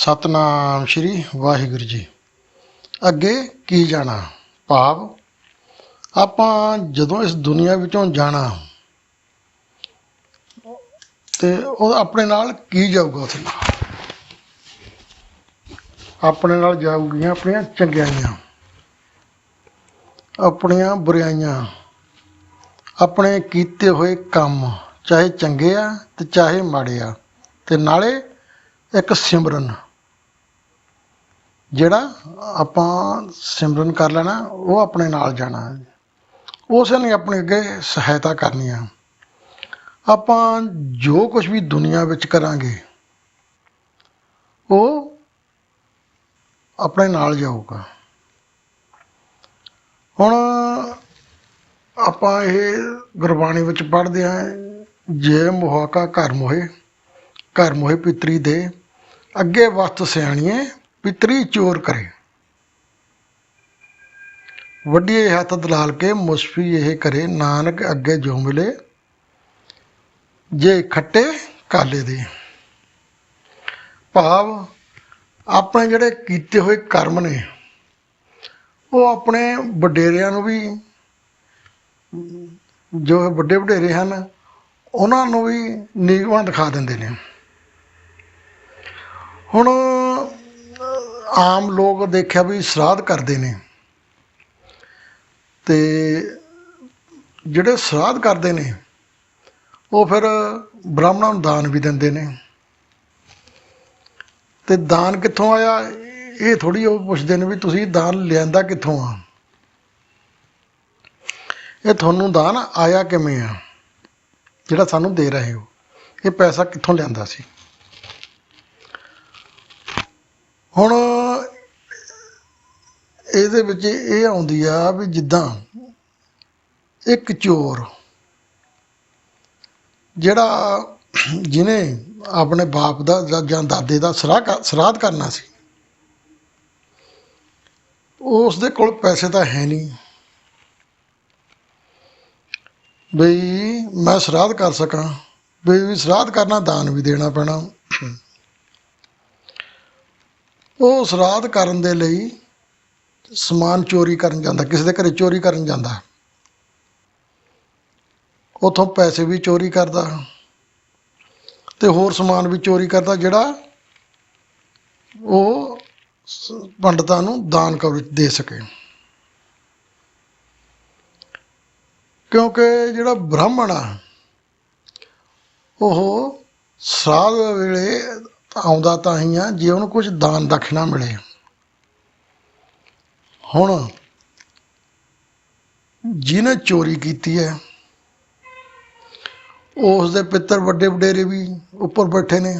ਸਤਨਾਮ ਸ਼੍ਰੀ ਵਾਹਿਗੁਰੂ ਜੀ। ਅੱਗੇ ਕੀ ਜਾਣਾ? ਭਾਵ, ਆਪਾਂ ਜਦੋਂ ਇਸ ਦੁਨੀਆ ਵਿੱਚੋਂ ਜਾਣਾ, ਤੇ ਉਹ ਆਪਣੇ ਨਾਲ ਕੀ ਜਾਊਗਾ ਉੱਥੇ? ਆਪਣੇ ਨਾਲ ਜਾਊਗੀਆਂ ਆਪਣੀਆਂ ਚੰਗਿਆਈਆਂ, ਆਪਣੀਆਂ ਬੁਰਾਈਆਂ ਆਪਣੇ ਕੀਤੇ ਹੋਏ ਕੰਮ, ਚਾਹੇ ਚੰਗੇ ਆ ਤੇ ਚਾਹੇ ਮਾੜੇ ਆ, ਤੇ ਨਾਲੇ ਇੱਕ ਸਿਮਰਨ। ਜਿਹੜਾ ਆਪਾਂ ਸਿਮਰਨ ਕਰ ਲੈਣਾ, ਉਹ ਆਪਣੇ ਨਾਲ ਜਾਣਾ ਉਸ ਨੇ ਆਪਣੇ ਅੱਗੇ ਸਹਾਇਤਾ ਕਰਨੀ ਆ ਆਪਾਂ ਜੋ ਕੁਝ ਵੀ ਦੁਨੀਆ ਵਿੱਚ ਕਰਾਂਗੇ, ਉਹ ਆਪਣੇ ਨਾਲ ਜਾਊਗਾ। ਹੁਣ ਆਪਾਂ ਇਹ ਗੁਰਬਾਣੀ ਵਿੱਚ ਪੜ੍ਹਦੇ ਹਾਂ, ਜੇ ਮੁਹਾਕਾ ਘਰ ਮੋਹੇ ਘਰ ਮੋਹੇ ਪਿਤਰੀ ਦੇ, ਅੱਗੇ ਵਸਤ ਸਿਆਣੀਏ ਪਿਤਰੀ ਚੋਰ ਕਰੇ। ਵੱਡੀਏ ਹੱਥ ਦਲਾਲ ਕੇ ਮੁਸਫੀ ਇਹ ਕਰੇ, ਨਾਨਕ ਅੱਗੇ ਜੋ ਮਿਲੇ, ਜੇ ਖੱਟੇ ਕਾਲੇ ਦੇ। ਭਾਵ ਆਪਣੇ ਜਿਹੜੇ ਕੀਤੇ ਹੋਏ ਕਰਮ ਨੇ, ਉਹ ਆਪਣੇ ਵਡੇਰਿਆਂ ਨੂੰ ਵੀ, ਜੋ ਵੱਡੇ ਵਡੇਰੇ ਹਨ, ਉਹਨਾਂ ਨੂੰ ਵੀ ਨੀਵਾਂ ਦਿਖਾ ਦਿੰਦੇ ਨੇ। ਹੁਣ ਆਮ ਲੋਕ ਦੇਖਿਆ ਵੀ ਸ਼ਰਾਧ ਕਰਦੇ ਨੇ। ਤੇ ਜਿਹੜੇ ਸ਼ਰਾਧ ਕਰਦੇ ਨੇ, ਉਹ ਫਿਰ ਬ੍ਰਾਹਮਣਾਂ ਨੂੰ ਦਾਨ ਵੀ ਦਿੰਦੇ ਨੇ। ਤੇ ਦਾਨ ਕਿੱਥੋਂ ਆਇਆ? ਇਹ ਥੋੜੀ ਉਹ ਪੁੱਛਦੇ ਨੇ ਵੀ ਤੁਸੀਂ ਦਾਨ ਲਿਆਂਦਾ ਕਿੱਥੋਂ ਆ? ਇਹ ਤੁਹਾਨੂੰ ਦਾਨ ਆਇਆ ਕਿਵੇਂ ਆ? ਜਿਹੜਾ ਸਾਨੂੰ ਦੇ ਰਹੇ ਹੋ। ਇਹ ਪੈਸਾ ਕਿੱਥੋਂ ਲਿਆਂਦਾ ਸੀ? ਹੁਣ ਇਹਦੇ ਵਿੱਚ ਇਹ ਆਉਂਦੀ ਆ ਵੀ ਜਿੱਦਾਂ ਇੱਕ ਚੋਰ ਜਿਹੜਾ ਜਿਹਨੇ ਆਪਣੇ ਬਾਪ ਦਾ ਜਾਂ- ਦਾਦੇ ਦਾ ਸਰਾਧ ਸਰਾਧ ਕਰਨਾ ਸੀ, ਉਸ ਦੇ ਕੋਲ ਪੈਸੇ ਤਾਂ ਹੈ ਨਹੀਂ। ਬਈ ਮੈਂ ਸਰਾਧ ਕਰ ਸਕਾਂ, ਬਈ ਵੀ ਸਰਾਧ ਕਰਨਾ, ਦਾਨ ਵੀ ਦੇਣਾ ਪੈਣਾ। ਉਹ ਸਰਾਧ ਕਰਨ ਦੇ ਲਈ ਸਮਾਨ ਚੋਰੀ ਕਰਨ ਜਾਂਦਾ, ਕਿਸੇ ਦੇ ਘਰੇ ਚੋਰੀ ਕਰਨ ਜਾਂਦਾ। ਉਥੋਂ ਪੈਸੇ ਵੀ ਚੋਰੀ ਕਰਦਾ ਤੇ ਹੋਰ ਸਮਾਨ ਵੀ ਚੋਰੀ ਕਰਦਾ, ਜਿਹੜਾ ਉਹ ਸ- ਪੰਡਤਾਂ ਨੂੰ ਦਾਨ ਕਰ ਦੇ ਸਕੇ। ਕਿਉਂਕਿ ਜਿਹੜਾ ਬ੍ਰਾਹਮਣ ਆ, ਉਹ ਸਰਾਧ ਵੇਲੇ ਆਉਂਦਾ ਤਾਂ ਹੀ ਆ, ਜੇ ਉਹਨੂੰ ਕੁਝ ਦਾਨ ਦਖਣਾ ਮਿਲੇ। ਹੁਣ ਜਿਹਨੇ ਚੋਰੀ ਕੀਤੀ ਹੈ, ਉਸ ਦੇ ਪਿੱਤਰ ਵੱਡੇ ਵਡੇਰੇ ਵੀ ਉੱਪਰ ਬੈਠੇ ਨੇ।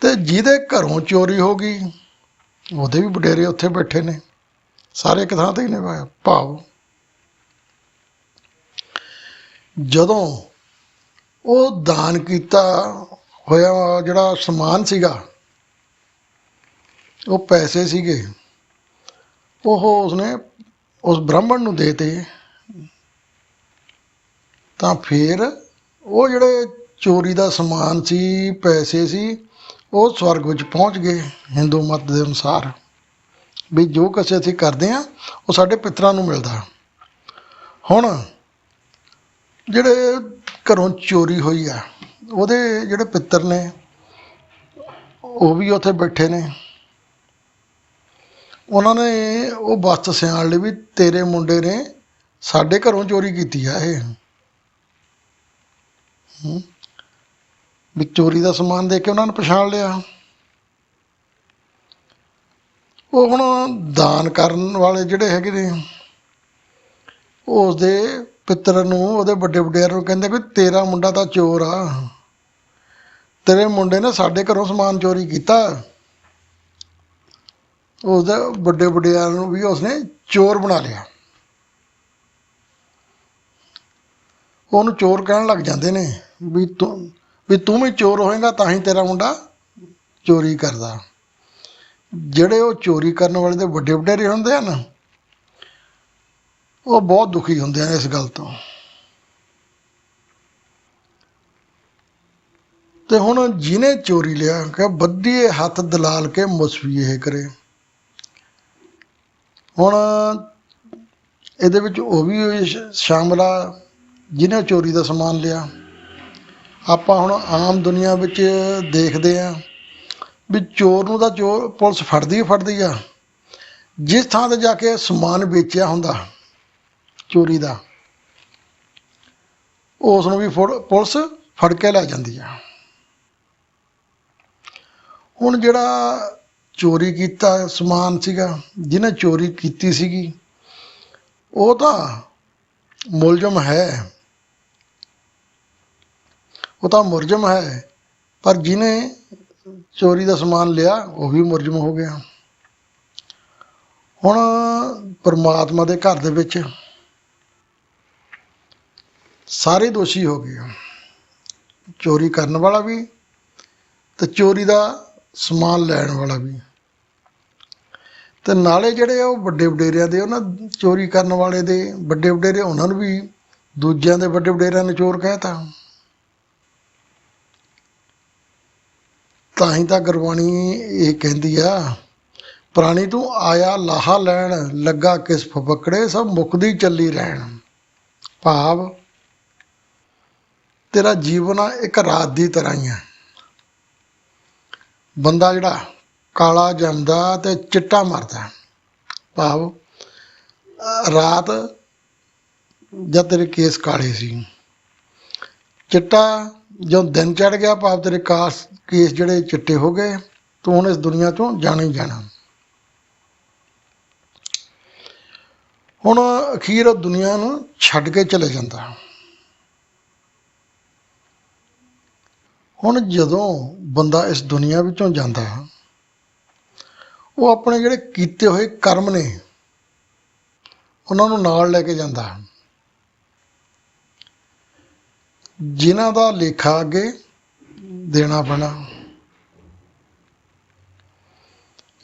ਤੇ ਜਿਹਦੇ ਘਰੋਂ ਚੋਰੀ ਹੋ ਗਈ, ਉਹਦੇ ਵੀ ਵਡੇਰੇ ਉੱਥੇ ਬੈਠੇ ਨੇ। ਸਾਰੇ ਇੱਕ ਥਾਂ ਤੇ ਹੀ ਨੇ, ਭਾਵ। ਜਦੋਂ ਉਹ ਦਾਨ ਕੀਤਾ ਹੋਇਆ ਜਿਹੜਾ ਸਮਾਨ ਸੀਗਾ, ਉਹ ਪੈਸੇ ਸੀਗੇ। ਉਹ ਉਸਨੇ ਉਸ ਬ੍ਰਾਹਮਣ ਨੂੰ ਦੇਤੇ। ਤਾਂ ਫਿਰ ਉਹ ਜਿਹੜੇ ਚੋਰੀ ਦਾ ਸਮਾਨ ਸੀ, ਪੈਸੇ ਸੀ, ਉਹ ਸਵਰਗ ਵਿੱਚ ਪਹੁੰਚ ਗਏ ਹਿੰਦੂ ਮਤ ਦੇ ਅਨੁਸਾਰ। ਵੀ ਜੋ ਕੁਛ ਅਸੀਂ ਕਰਦੇ ਆ ਉਹ ਸਾਡੇ ਪਿਤਰਾਂ ਨੂੰ ਮਿਲਦਾ। ਹੁਣ ਜਿਹੜੇ ਘਰੋਂ ਚੋਰੀ ਹੋਈ ਆ ਉਹਦੇ ਜਿਹੜੇ ਪਿੱਤਰ ਨੇ, ਉਹ ਵੀ ਉੱਥੇ ਬੈਠੇ ਨੇ। ਉਹਨਾਂ ਨੇ ਉਹ ਵਸਤ ਸਿਆਣ ਲਈ ਵੀ ਤੇਰੇ ਮੁੰਡੇ ਨੇ ਸਾਡੇ ਘਰੋਂ ਚੋਰੀ ਕੀਤੀ ਆ ਇਹ। ਹੂੰ। ਵੀ ਚੋਰੀ ਦਾ ਸਮਾਨ ਦੇ ਕੇ ਉਹਨਾਂ ਨੇ ਪਛਾਣ ਲਿਆ। ਉਹ ਹੁਣ ਦਾਨ ਕਰਨ ਵਾਲੇ ਜਿਹੜੇ ਹੈਗੇ ਨੇ ਉਹ ਉਸਦੇ ਪਿੱਤਰ ਨੂੰ, ਉਹਦੇ ਵੱਡੇ ਵਡੇਰ ਨੂੰ ਕਹਿੰਦੇ ਵੀ ਤੇਰਾ ਮੁੰਡਾ ਤਾਂ ਚੋਰ ਆ। ਤੇਰੇ ਮੁੰਡੇ ਨੇ ਸਾਡੇ ਘਰੋਂ ਸਮਾਨ ਚੋਰੀ ਕੀਤਾ। ਉਸਦੇ ਵੱਡੇ ਵਡੇਰ ਨੂੰ ਵੀ ਉਸਨੇ ਚੋਰ ਬਣਾ ਲਿਆ। ਉਹਨੂੰ ਚੋਰ ਕਹਿਣ ਲੱਗ ਜਾਂਦੇ ਨੇ ਵੀ ਤੂੰ ਵੀ ਤੂੰ ਵੀ ਚੋਰ ਹੋਏਗਾ ਤਾਂ ਹੀ ਤੇਰਾ ਮੁੰਡਾ ਚੋਰੀ ਕਰਦਾ। ਜਿਹੜੇ ਉਹ ਚੋਰੀ ਕਰਨ ਵਾਲੇ ਦੇ ਵੱਡੇ ਵਡੇਰੇ ਹੁੰਦੇ ਹਨ, ਉਹ ਬਹੁਤ ਦੁਖੀ ਹੁੰਦੇ ਆ ਇਸ ਗੱਲ ਤੋਂ। ਤੇ ਹੁਣ ਜਿਹਨੇ ਚੋਰੀ ਲਿਆ ਕਿ ਬੱਧੀਏ ਹੱਥ ਦਲਾਲ ਕੇ ਮੁਸਵੀਏ ਕਰੇ। ਹੁਣ ਇਹਦੇ ਵਿੱਚ ਉਹ ਵੀ ਸ਼- ਸ਼ਾਮਲ ਆ, ਜਿਹਨੇ ਚੋਰੀ ਦਾ ਸਮਾਨ ਲਿਆ। ਆਪਾਂ ਹੁਣ ਆਮ ਦੁਨੀਆ ਵਿੱਚ ਦੇਖਦੇ ਆ ਵੀ ਚੋਰ ਨੂੰ ਤਾਂ ਚੋਰ ਪੁਲਿਸ ਫੜਦੀ ਹੀ ਫੜਦੀ ਆ। ਜਿਸ ਥਾਂ ਤੇ ਜਾ ਕੇ ਸਮਾਨ ਵੇਚਿਆ ਹੁੰਦਾ, ਚੋਰੀ ਦਾ, ਉਸ ਨੂੰ ਵੀ ਫੜ- ਪੁਲਿਸ ਫੜ ਕੇ ਲੈ ਜਾਂਦੀ ਆ। ਹੁਣ ਜਿਹੜਾ ਚੋਰੀ ਕੀਤਾ ਸਮਾਨ ਸੀਗਾ, ਜਿਹਨੇ ਚੋਰੀ ਕੀਤੀ ਸੀਗੀ, ਉਹ ਤਾਂ ਮੁਲਜ਼ਮ ਹੈ। ਉਹ ਤਾਂ ਮੁਲਜ਼ਮ ਹੈ, ਪਰ ਜਿਹਨੇ ਚੋਰੀ ਦਾ ਸਮਾਨ ਲਿਆ, ਉਹ ਵੀ ਮੁਲਜ਼ਮ ਹੋ ਗਿਆ। ਹੁਣ ਪਰਮਾਤਮਾ ਦੇ ਘਰ ਦੇ ਵਿੱਚ ਸਾਰੇ ਦੋਸ਼ੀ ਹੋ ਗਏ ਚੋਰੀ ਕਰਨ ਵਾਲਾ ਵੀ ਤੇ ਚੋਰੀ ਦਾ ਸਮਾਨ ਲੈਣ ਵਾਲਾ ਵੀ। ਤੇ ਨਾਲੇ ਜਿਹੜੇ ਆ ਉਹ ਵੱਡੇ ਵਡੇਰਿਆਂ ਦੇ, ਉਹਨਾਂ ਚੋਰੀ ਕਰਨ ਵਾਲੇ ਦੇ ਵੱਡੇ ਵਡੇਰੇ, ਉਹਨਾਂ ਨੂੰ ਵੀ ਦੂਜਿਆਂ ਦੇ ਵੱਡੇ ਵਡੇਰਿਆਂ ਨੇ ਚੋਰ ਕਹਿਤਾ। ਤਾਂ ਹੀ ਤਾਂ ਗੁਰਬਾਣੀ ਇਹ ਕਹਿੰਦੀ ਆ, ਪ੍ਰਾਣੀ ਤੂੰ ਆਇਆ ਲਾਹਾ ਲੈਣ, ਲੱਗਾ ਕਿਸ ਫਫਕੜੇ, ਸਭ ਮੁਕਦੀ ਚੱਲੀ ਰਹਿਣ। ਭਾਵ ਤੇਰਾ ਜੀਵਨ ਆ ਇੱਕ ਰਾਤ ਦੀ ਤਰ੍ਹਾਂ ਹੀ ਆ। ਬੰਦਾ ਜਿਹੜਾ ਕਾਲਾ ਜੰਮਦਾ ਤੇ ਚਿੱਟਾ ਮਰਦਾ ਭਾਵ, ਰਾਤ ਜਦ ਤੇਰੇ ਕੇਸ ਕਾਲੇ ਸੀ, ਚਿੱਟਾ ਜਦੋਂ ਦਿਨ ਚੜ ਗਿਆ, ਭਾਵ ਤੇਰੇ ਕਾਸ, ਕੇਸ ਜਿਹੜੇ ਚਿੱਟੇ ਹੋ ਗਏ, ਤੂੰ ਹੁਣ ਇਸ ਦੁਨੀਆ ਤੋਂ ਜਾਣਾ ਹੀ ਜਾਣਾ। ਹੁਣ ਅਖੀਰ ਉਹ ਦੁਨੀਆ ਨੂੰ ਛੱਡ ਕੇ ਚਲੇ ਜਾਂਦਾ। ਹੁਣ ਜਦੋਂ ਬੰਦਾ ਇਸ ਦੁਨੀਆ ਵਿੱਚੋਂ ਜਾਂਦਾ, ਉਹ ਆਪਣੇ ਜਿਹੜੇ ਕੀਤੇ ਹੋਏ ਕਰਮ ਨੇ, ਉਹਨਾਂ ਨੂੰ ਨਾਲ ਲੈ ਕੇ ਜਾਂਦਾ। ਜਿਨ੍ਹਾਂ ਦਾ ਲੇਖਾ ਅੱਗੇ ਦੇਣਾ ਪੈਣਾ,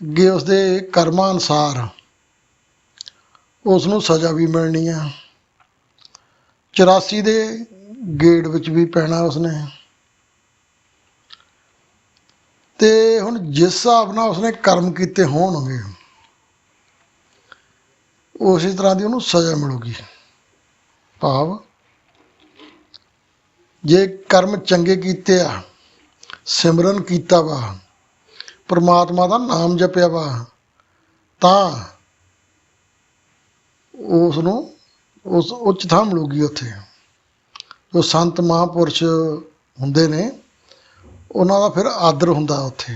ਅੱਗੇ ਉਸਦੇ ਕਰਮਾਂ ਅਨੁਸਾਰ ਉਸ ਨੂੰ ਸਜ਼ਾ ਵੀ ਮਿਲਣੀ ਆ। 84 ਦੇ ਗੇੜ ਵਿੱਚ ਵੀ ਪੈਣਾ ਉਸਨੇ। ਤੇ ਹੁਣ ਜਿਸ ਹਿਸਾਬ ਨਾਲ ਉਸਨੇ ਕਰਮ ਕੀਤੇ ਹੋਣਗੇ, ਉਸੇ ਤਰ੍ਹਾਂ ਦੀ ਉਹਨੂੰ ਸਜ਼ਾ ਮਿਲੂਗੀ। ਭਾਵ, ਜੇ ਕਰਮ ਚੰਗੇ ਕੀਤੇ ਆ, ਸਿਮਰਨ ਕੀਤਾ ਵਾ, ਪਰਮਾਤਮਾ ਦਾ ਨਾਮ ਜਪਿਆ ਵਾ, ਤਾਂ ਉਸ ਨੂੰ ਉਸ ਉੱਚ ਥਾਂ ਮਿਲੂਗੀ ਉੱਥੇ। ਜੋ ਸੰਤ ਮਹਾਂਪੁਰਸ਼ ਹੁੰਦੇ ਨੇ ਉਹਨਾਂ ਦਾ ਫਿਰ ਆਦਰ ਹੁੰਦਾ ਉੱਥੇ।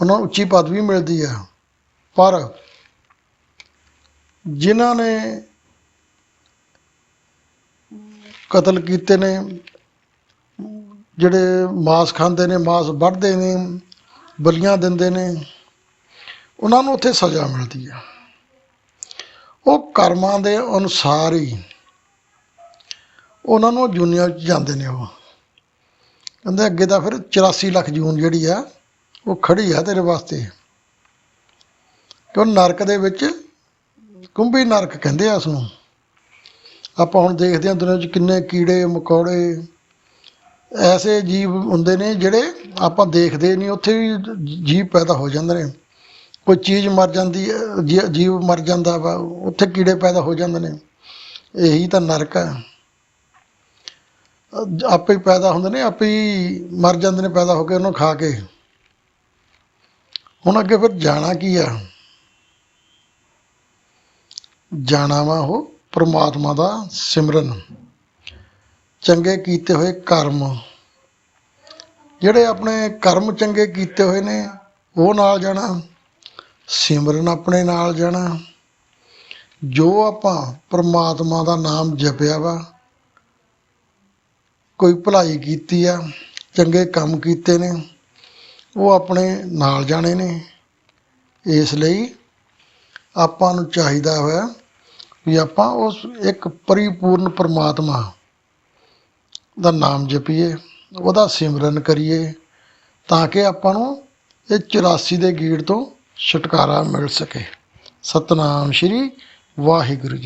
ਉਹਨਾਂ ਨੂੰ ਉੱਚੀ ਪਦਵੀ ਮਿਲਦੀ ਆ। ਪਰ ਜਿਨ੍ਹਾਂ ਨੇ ਕਤਲ ਕੀਤੇ ਨੇ, ਜਿਹੜੇ ਮਾਸ ਖਾਂਦੇ ਨੇ, ਮਾਸ ਵੱਢਦੇ ਨੇ, ਬਲੀਆਂ ਦਿੰਦੇ ਨੇ, ਉਹਨਾਂ ਨੂੰ ਉੱਥੇ ਸਜ਼ਾ ਮਿਲਦੀ ਆ। ਉਹ ਕਰਮਾਂ ਦੇ ਅਨੁਸਾਰ ਹੀ ਉਹਨਾਂ ਨੂੰ ਦੁਨੀਆ ਵਿੱਚ ਜਾਂਦੇ ਨੇ ਉਹ। ਕਹਿੰਦੇ ਅੱਗੇ ਤਾਂ ਫਿਰ 84 ਲੱਖ ਜੂਨ ਜਿਹੜੀ ਆ, ਉਹ ਖੜੀ ਆ ਤੇਰੇ ਵਾਸਤੇ। ਕਿਉਂ ਨਰਕ ਦੇ ਵਿੱਚ ਕੁੰਭੀ ਨਰਕ ਕਹਿੰਦੇ ਆ ਉਸ ਨੂੰ ਆਪਾਂ ਹੁਣ ਦੇਖਦੇ ਹਾਂ ਦੁਨੀਆ 'ਚ ਕਿੰਨੇ ਕੀੜੇ, ਮਕੌੜੇ, ਐਸੇ ਜੀਵ ਹੁੰਦੇ ਨੇ ਜਿਹੜੇ ਆਪਾਂ ਦੇਖਦੇ ਨਹੀਂ, ਉੱਥੇ ਵੀ ਜੀਵ ਪੈਦਾ ਹੋ ਜਾਂਦੇ ਨੇ। ਕੋਈ ਚੀਜ਼ ਮਰ ਜਾਂਦੀ ਜੀ- ਜੀਵ ਮਰ ਜਾਂਦਾ ਵਾ, ਉੱਥੇ ਕੀੜੇ ਪੈਦਾ ਹੋ ਜਾਂਦੇ ਨੇ। ਇਹੀ ਤਾਂ ਨਰਕ ਆ। ਅਹ ਆਪੇ ਹੀ ਪੈਦਾ ਹੁੰਦੇ ਨੇ, ਆਪੇ ਹੀ ਮਰ ਜਾਂਦੇ ਨੇ ਪੈਦਾ ਹੋ ਕੇ ਉਹਨੂੰ ਖਾ ਕੇ। ਹੁਣ ਅੱਗੇ ਫਿਰ ਜਾਣਾ ਕੀ ਆ? ਜਾਣਾ ਵਾ ਉਹ ਪ੍ਰਮਾਤਮਾ ਦਾ ਸਿਮਰਨ। ਚੰਗੇ ਕੀਤੇ ਹੋਏ ਕਰਮ। ਜਿਹੜੇ ਆਪਣੇ ਕਰਮ ਚੰਗੇ ਕੀਤੇ ਹੋਏ ਨੇ, ਉਹ ਨਾਲ ਜਾਣਾ, ਸਿਮਰਨ ਆਪਣੇ ਨਾਲ ਜਾਣਾ। ਜੋ ਆਪਾਂ ਪ੍ਰਮਾਤਮਾ ਦਾ ਨਾਮ ਜਪਿਆ ਵਾ ਕੋਈ ਭਲਾਈ ਕੀਤੀ ਆ, ਚੰਗੇ ਕੰਮ ਕੀਤੇ ਨੇ, ਉਹ ਆਪਣੇ ਨਾਲ ਜਾਣੇ ਨੇ। ਇਸ ਲਈ ਆਪਾਂ ਨੂੰ ਚਾਹੀਦਾ ਹੋਇਆ ਵੀ ਆਪਾਂ ਉਸ ਇੱਕ ਪਰਿਪੂਰਨ ਪਰਮਾਤਮਾ ਦਾ ਨਾਮ ਜਪੀਏ, ਉਹਦਾ ਸਿਮਰਨ ਕਰੀਏ, ਤਾਂ ਕਿ ਆਪਾਂ ਨੂੰ ਇਹ 84 ਦੇ ਗੀੜ ਤੋਂ ਛੁਟਕਾਰਾ ਮਿਲ ਸਕੇ। ਸਤਨਾਮ ਸ਼੍ਰੀ ਵਾਹਿਗੁਰੂ ਜੀ